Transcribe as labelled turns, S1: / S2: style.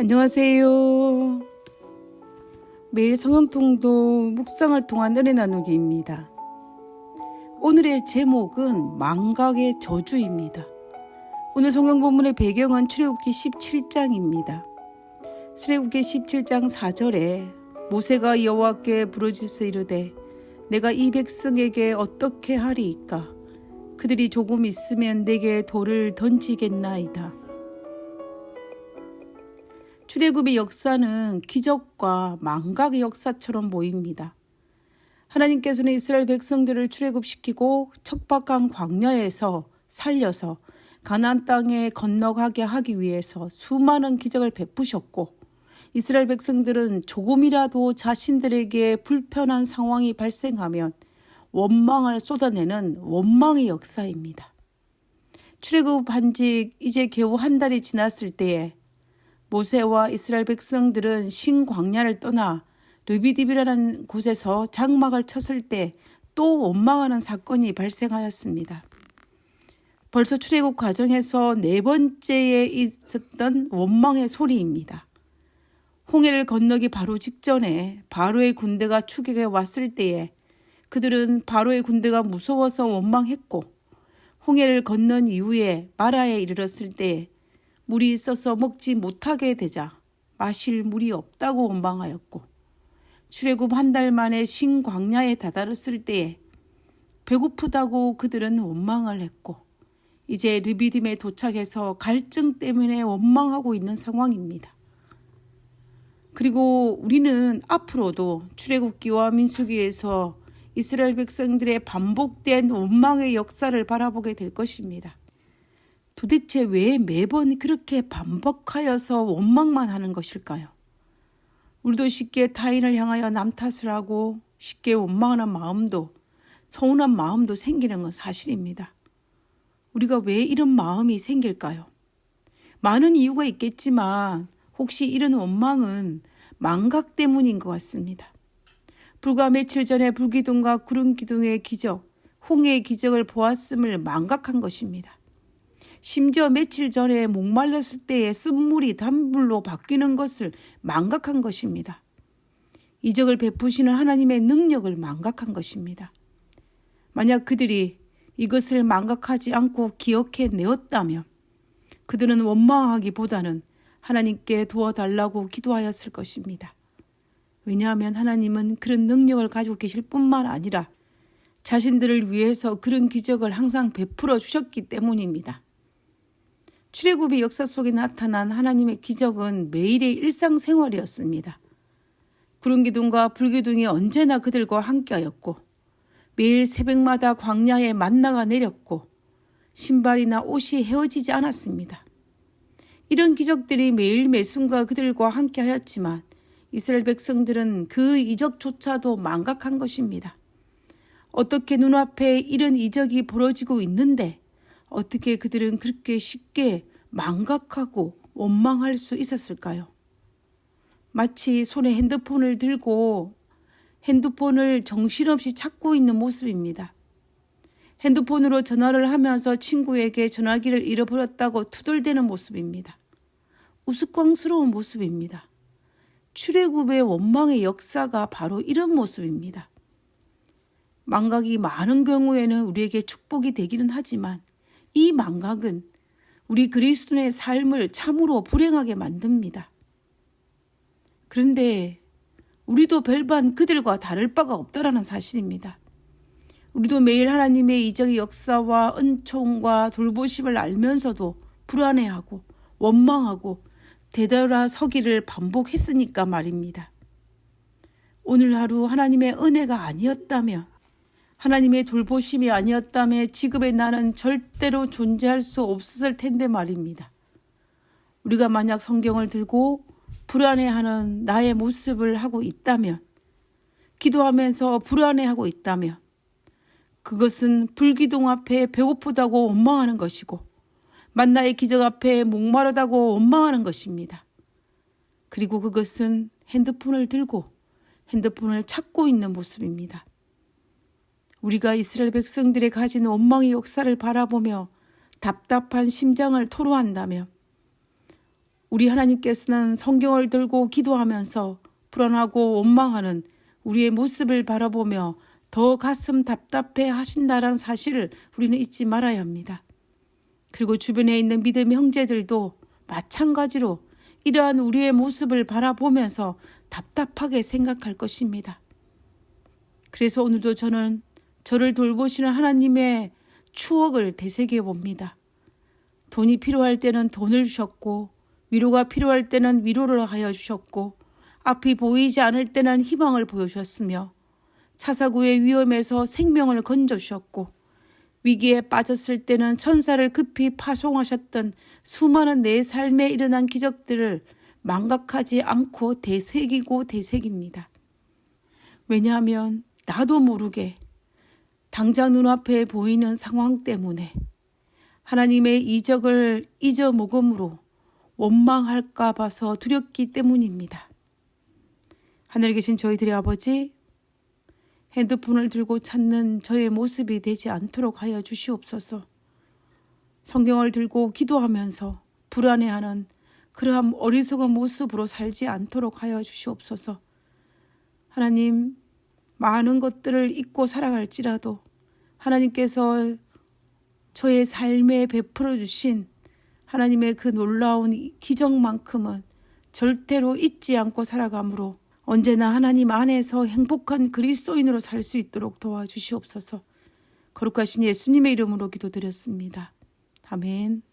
S1: 안녕하세요. 매일 성형통도 묵상을 통한 은혜 나누기입니다. 오늘의 제목은 망각의 저주입니다. 오늘 성경 본문의 배경은 출애굽기 17장입니다. 출애굽기 17장 4절에 모세가 여호와께 부르짖어 이르되 내가 이 백성에게 어떻게 하리이까 그들이 조금 있으면 내게 돌을 던지겠나이다. 출애굽의 역사는 기적과 망각의 역사처럼 보입니다. 하나님께서는 이스라엘 백성들을 출애굽시키고 척박한 광야에서 살려서 가나안 땅에 건너가게 하기 위해서 수많은 기적을 베푸셨고 이스라엘 백성들은 조금이라도 자신들에게 불편한 상황이 발생하면 원망을 쏟아내는 원망의 역사입니다. 출애굽한 지 이제 겨우 한 달이 지났을 때에 모세와 이스라엘 백성들은 신광야를 떠나 르비디비라는 곳에서 장막을 쳤을 때 또 원망하는 사건이 발생하였습니다. 벌써 출애굽 과정에서 네 번째에 있었던 원망의 소리입니다. 홍해를 건너기 바로 직전에 바로의 군대가 추격해 왔을 때에 그들은 바로의 군대가 무서워서 원망했고 홍해를 건넌 이후에 마라에 이르렀을 때에 물이 있어서 먹지 못하게 되자 마실 물이 없다고 원망하였고 출애굽 한 달 만에 신광야에 다다랐을 때에 배고프다고 그들은 원망을 했고 이제 르비딤에 도착해서 갈증 때문에 원망하고 있는 상황입니다. 그리고 우리는 앞으로도 출애굽기와 민수기에서 이스라엘 백성들의 반복된 원망의 역사를 바라보게 될 것입니다. 도대체 왜 매번 그렇게 반복하여서 원망만 하는 것일까요? 우리도 쉽게 타인을 향하여 남 탓을 하고 쉽게 원망하는 마음도 서운한 마음도 생기는 건 사실입니다. 우리가 왜 이런 마음이 생길까요? 많은 이유가 있겠지만 혹시 이런 원망은 망각 때문인 것 같습니다. 불과 며칠 전에 불기둥과 구름기둥의 기적, 홍해의 기적을 보았음을 망각한 것입니다. 심지어 며칠 전에 목말랐을 때의 쓴물이 단물로 바뀌는 것을 망각한 것입니다. 이적을 베푸시는 하나님의 능력을 망각한 것입니다. 만약 그들이 이것을 망각하지 않고 기억해 내었다면 그들은 원망하기보다는 하나님께 도와달라고 기도하였을 것입니다. 왜냐하면 하나님은 그런 능력을 가지고 계실 뿐만 아니라 자신들을 위해서 그런 기적을 항상 베풀어 주셨기 때문입니다. 출애굽의 역사 속에 나타난 하나님의 기적은 매일의 일상생활이었습니다. 구름 기둥과 불 기둥이 언제나 그들과 함께하였고 매일 새벽마다 광야에 만나가 내렸고 신발이나 옷이 헤어지지 않았습니다. 이런 기적들이 매일 매순간 그들과 함께하였지만 이스라엘 백성들은 그 이적조차도 망각한 것입니다. 어떻게 눈앞에 이런 이적이 벌어지고 있는데 어떻게 그들은 그렇게 쉽게 망각하고 원망할 수 있었을까요? 마치 손에 핸드폰을 들고 핸드폰을 정신없이 찾고 있는 모습입니다. 핸드폰으로 전화를 하면서 친구에게 전화기를 잃어버렸다고 투덜대는 모습입니다. 우스꽝스러운 모습입니다. 출애굽의 원망의 역사가 바로 이런 모습입니다. 망각이 많은 경우에는 우리에게 축복이 되기는 하지만 이 망각은 우리 그리스도의 삶을 참으로 불행하게 만듭니다. 그런데 우리도 별반 그들과 다를 바가 없다라는 사실입니다. 우리도 매일 하나님의 이적의 역사와 은총과 돌보심을 알면서도 불안해하고 원망하고 되돌아 서기를 반복했으니까 말입니다. 오늘 하루 하나님의 은혜가 아니었다면 하나님의 돌보심이 아니었다면 지금의 나는 절대로 존재할 수 없었을 텐데 말입니다. 우리가 만약 성경을 들고 불안해하는 나의 모습을 하고 있다면, 기도하면서 불안해하고 있다면, 그것은 불기둥 앞에 배고프다고 원망하는 것이고, 만나의 기적 앞에 목마르다고 원망하는 것입니다. 그리고 그것은 핸드폰을 들고 핸드폰을 찾고 있는 모습입니다. 우리가 이스라엘 백성들의 가진 원망의 역사를 바라보며 답답한 심장을 토로한다며 우리 하나님께서는 성경을 들고 기도하면서 불안하고 원망하는 우리의 모습을 바라보며 더 가슴 답답해 하신다라는 사실을 우리는 잊지 말아야 합니다. 그리고 주변에 있는 믿음의 형제들도 마찬가지로 이러한 우리의 모습을 바라보면서 답답하게 생각할 것입니다. 그래서 오늘도 저는 저를 돌보시는 하나님의 추억을 되새겨 봅니다. 돈이 필요할 때는 돈을 주셨고, 위로가 필요할 때는 위로를 하여 주셨고, 앞이 보이지 않을 때는 희망을 보여주셨으며, 차사구의 위험에서 생명을 건져주셨고, 위기에 빠졌을 때는 천사를 급히 파송하셨던 수많은 내 삶에 일어난 기적들을 망각하지 않고 되새기고 되새깁니다. 왜냐하면 나도 모르게 당장 눈앞에 보이는 상황 때문에 하나님의 이적을 잊어먹음으로 원망할까 봐서 두렵기 때문입니다. 하늘에 계신 저희들의 아버지, 핸드폰을 들고 찾는 저의 모습이 되지 않도록 하여 주시옵소서. 성경을 들고 기도하면서 불안해하는 그러한 어리석은 모습으로 살지 않도록 하여 주시옵소서. 하나님, 많은 것들을 잊고 살아갈지라도 하나님께서 저의 삶에 베풀어 주신 하나님의 그 놀라운 기적만큼은 절대로 잊지 않고 살아가므로 언제나 하나님 안에서 행복한 그리스도인으로 살 수 있도록 도와주시옵소서. 거룩하신 예수님의 이름으로 기도드렸습니다. 아멘.